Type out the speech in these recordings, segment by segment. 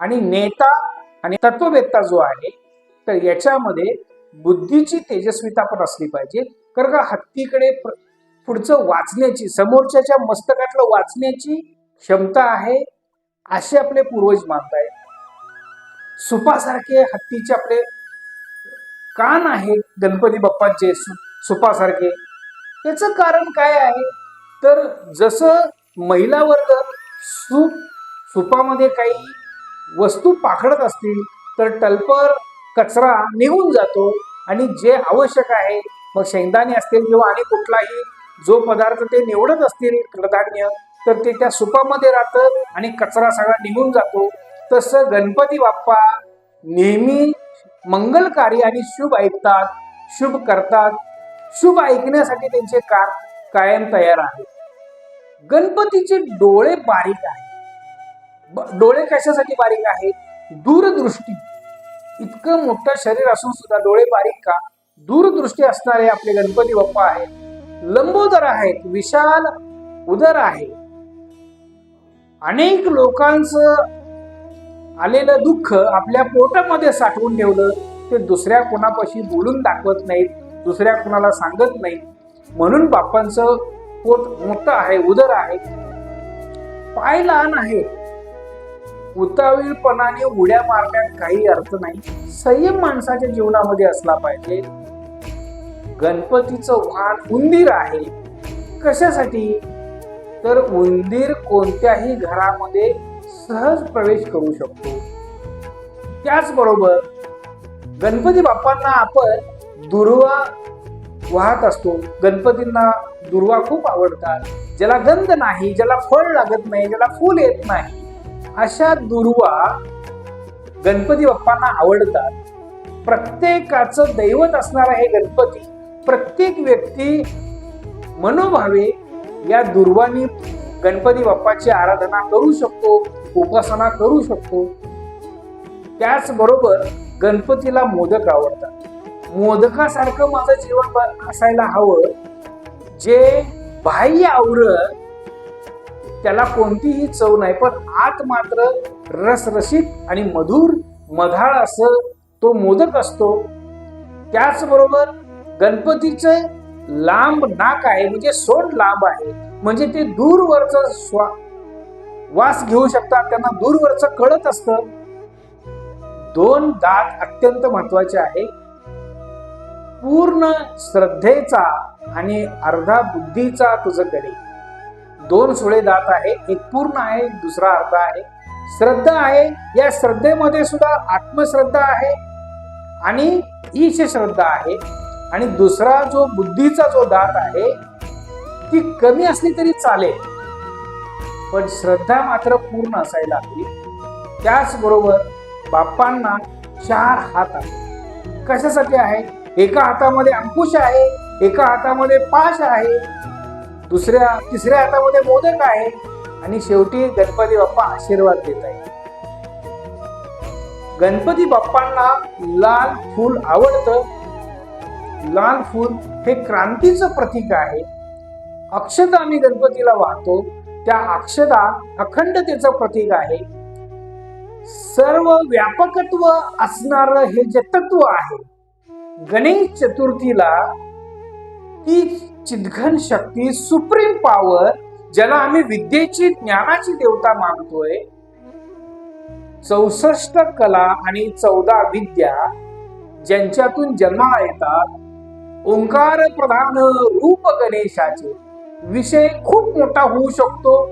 आणि नेता आणि तत्ववेत्ता जो आहे तर याच्यामध्ये बुद्धीची तेजस्विता पण असली पाहिजे. कारण का हत्तीकडे पुढचं वाचण्याची समोरच्याच्या मस्तकातलं वाचण्याची क्षमता आहे असे आपले पूर्वज मानतायत. सुपासारखे हत्तीचे आपले कान आहेत गणपती बाप्पांचे सु- सुपासारखे. याचं कारण काय आहे? तर जसं महिला वर्ग सूप सुपामध्ये काही वस्तू पाखडत असतील तर टल्पर कचरा निघून जातो. आणि जे आवश्यक आहे मग शेंगदाणे असतील किंवा आणि कुठलाही जो पदार्थ ते निवडत असतील कडधान्य तर ते त्या सुपामध्ये राहतं आणि कचरा सगळा निघून जातो. तसं गणपती बाप्पा नेहमी मंगलकारी आणि शुभ ऐकतात शुभ करतात. शुभ ऐकण्यासाठी त्यांचे कार कायम तयार आहे गणपतीचे डोळे बारीक आहेत. डोळे कशासाठी बारीक आहेत? दूरदृष्टी. इतकं मोठं शरीर असून सुद्धा डोळे बारीक का? दूरदृष्टी असणारे आपले गणपती बाप्पा आहेत. लंबोदर आहेत विशाल उदर आहे. अनेक लोकांचं आलेलं दुःख आपल्या पोटामध्ये साठवून ठेवलं ते दुसऱ्या कोणापाशी बोलून दाखवत नाहीत दुसऱ्या कोणाला सांगत नाहीत. म्हणून बाप्पांचं पोट मोठं आहे उदर आहे. पाय लहान आहे उतावीळपणाने उड्या मारण्यात काही अर्थ नाही. संयम माणसाच्या जीवनामध्ये असला पाहिजे. गणपतीचं वाहन उंदीर आहे. कशासाठी? तर उंदीर कोणत्याही घरामध्ये सहज प्रवेश करू शकतो. त्याचबरोबर गणपती बाप्पांना आपण दुर्वा वाहत असतो. गणपतींना दुर्वा खूप आवडतात. ज्याला गंध नाही ज्याला फळ लागत नाही ज्याला फूल येत नाही. अशा दुर्वा गणपती बाप्पांना आवडतात. प्रत्येकाचं दैवत असणारा हे गणपती. प्रत्येक व्यक्ती मनोभावे या दुर्वानी गणपती बाप्पाची आराधना करू शकतो उपासना करू शकतो. त्याचबरोबर गणपतीला मोदक आवडतात. मोदकासारखं माझं जीवन असायला हवं जे बाह्य आवरण त्याला कोणतीही चव नाही पण आत मात्र रसरशीत आणि मधुर मधाळ असं तो मोदक असतो. त्याचबरोबर गणपतीचे लांब नाक आहे म्हणजे सोंड लांब आहे म्हणजे ते दूरवरच स्वा वास घेऊ शकतात त्यांना दूरवरच कळत असतं. दोन दात अत्यंत महत्त्वाचे आहे पूर्ण श्रद्धेचा आणि अर्धा बुद्धीचा तुझं गणित. दोन सुळे दात आहे एक पूर्ण आहे दुसरा अर्ध आहे. श्रद्धा आहे या श्रद्धेमध्ये सुद्धा आत्मश्रद्धा आहे आणि ईश श्रद्धा आहे. आणि दुसरा जो बुद्धीचा जो दात आहे ती कमी असली तरी चालेल. पण श्रद्धा मात्र पूर्ण असायला हवी. त्याचबरोबर बाप्पांना चार हात आहेत. कशासाठी आहे? एका हातामध्ये अंकुश आहे एका हातामध्ये पाश आहे दुसऱ्या तिसऱ्या हातामध्ये मोदक आहे. आणि शेवटी गणपती बाप्पा आशीर्वाद देत आहे गणपती बाप्पांना लाल फूल आवडतं. लाल फूल हे क्रांतीचं प्रतीक आहे. अक्षता आम्ही गणपतीला वाहतो. त्या अक्षता अखंडतेचं प्रतीक आहे. सर्व व्यापकत्व असणार हे जे तत्व आहे गणेश चतुर्थीला ती चिदघन शक्ती सुप्रीम पॉवर ज्याला आम्ही विद्येची ज्ञानाची देवता मानतोय. चौसष्ट कला आणि चौदा विद्या ज्यांच्यातून जन्माला येतात. ओंकार प्रधान रूप गणेशाचे. विषय खूप मोठा होऊ शकतो.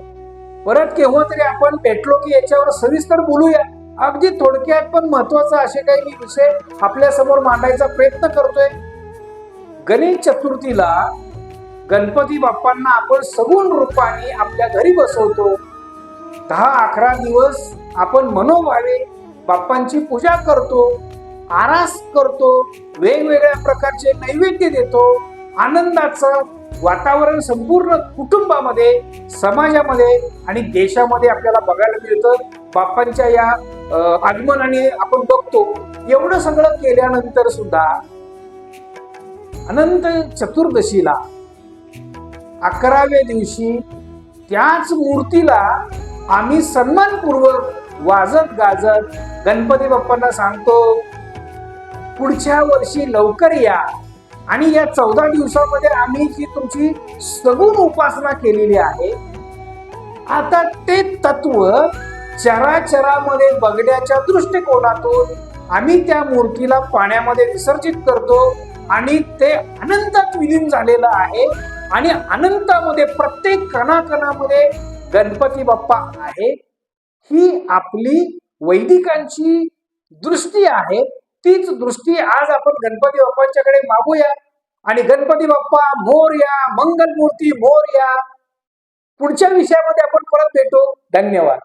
परत केव्हा तरी आपण भेटलो की याच्यावर सविस्तर बोलूया. अगदी थोडक्यात पण महत्त्वाचा असे काही मी विषय आपल्यासमोर मांडायचा प्रयत्न करतोय. गणेश चतुर्थीला गणपती बाप्पांना आपण सगुण रूपाने आपल्या घरी बसवतो. दहा अकरा दिवस आपण मनोभावे बाप्पांची पूजा करतो आरास करतो वेगवेगळ्या प्रकारचे नैवेद्य देतो. आनंदाचं वातावरण संपूर्ण कुटुंबामध्ये समाजामध्ये आणि देशामध्ये आपल्याला बघायला मिळतं. बाप्पांच्या या आगमनाने आपण बघतो. एवढं सगळं केल्यानंतर सुद्धा अनंत चतुर्दशीला अकराव्या दिवशी त्याच मूर्तीला आम्ही सन्मानपूर्वक वाजत गाजत गणपती बाप्पांना सांगतो पुढच्या वर्षी लवकर या. आणि या चौदा दिवसामध्ये आम्ही जी तुमची सगुण उपासना केलेली आहे आता ते तत्व चराचरामध्ये बघण्याच्या दृष्टिकोनातून आम्ही त्या मूर्तीला पाण्यामध्ये विसर्जित करतो आणि ते अनंतात विलीन झालेलं आहे. आणि अनंतामध्ये प्रत्येक कणाकणामध्ये गणपती बाप्पा आहे. ही आपली वैदिकांची दृष्टी आहे. तीच दृष्टी आज आपण गणपती बाप्पांच्याकडे मागूया. आणि गणपती बाप्पा मोरया मंगलमूर्ती मोर्या पुढच्या विषयामध्ये आपण परत भेटू. धन्यवाद.